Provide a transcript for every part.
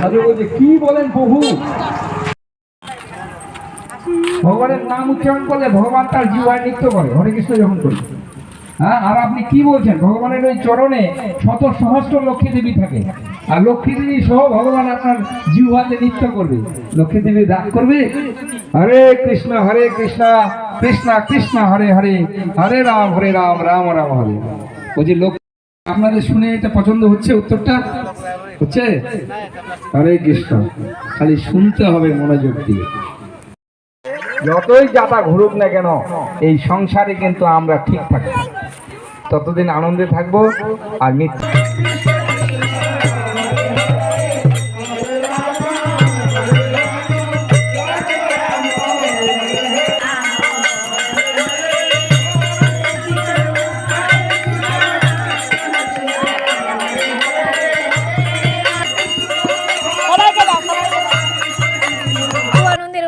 সাধু বলছে, কি বলেন প্রভু? ভগবানের নাম উচ্চারণ করলে ভগবান তার করে, হরে কৃষ্ণ যখন হ্যাঁ আর আপনি কি বলছেন? ভগবানের ওই চরণে শত সহস্র লক্ষ্মী দেবী থাকে। আর লক্ষ্মী দেবী সহ ভগবান আপনার নৃত্য করবে। লক্ষ্মী দেবী করবে? হরে কৃষ্ণ হরে কৃষ্ণ কৃষ্ণ কৃষ্ণ, হরে হরে হরে রাম হরে রাম রাম রাম, হরে। ওই যে আপনাদের শুনে এটা পছন্দ হচ্ছে উত্তরটা? হচ্ছে? হরে কৃষ্ণ, খালি শুনতে হবে মনোযোগ দিয়ে। যতই যাতা ঘুরুক না কেন, এই সংসারে কিন্তু আমরা ঠিক থাকব। ততদিন আনন্দে থাকব আর নিত্য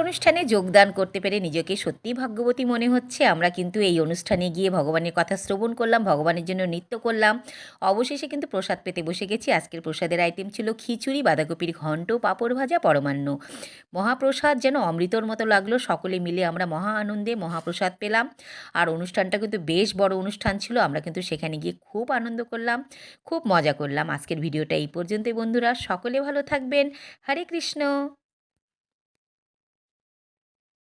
অনুষ্ঠানে যোগদান করতে পেরে নিজেকে সত্যিই ভাগ্যবতী মনে হচ্ছে। আমরা কিন্তু এই অনুষ্ঠানে গিয়ে ভগবানের কথা শ্রবণ করলাম, ভগবানের জন্য নৃত্য করলাম। অবশেষে কিন্তু প্রসাদ পেতে বসে গেছি। আজকের প্রসাদের আইটেম ছিল খিচুড়ি, বাঁধাকপির ঘন্ট, পাঁপড় ভাজা, পরমান্ন। মহাপ্রসাদ যেন অমৃতর মতো লাগল। সকলে মিলে আমরা মহা আনন্দে মহাপ্রসাদ পেলাম। আর অনুষ্ঠানটা কিন্তু বেশ বড় অনুষ্ঠান ছিল। আমরা কিন্তু সেখানে গিয়ে খুব আনন্দ করলাম, খুব মজা করলাম। আজকের ভিডিওটা এই পর্যন্তই বন্ধুরা। সকলে ভালো থাকবেন। হরে কৃষ্ণ।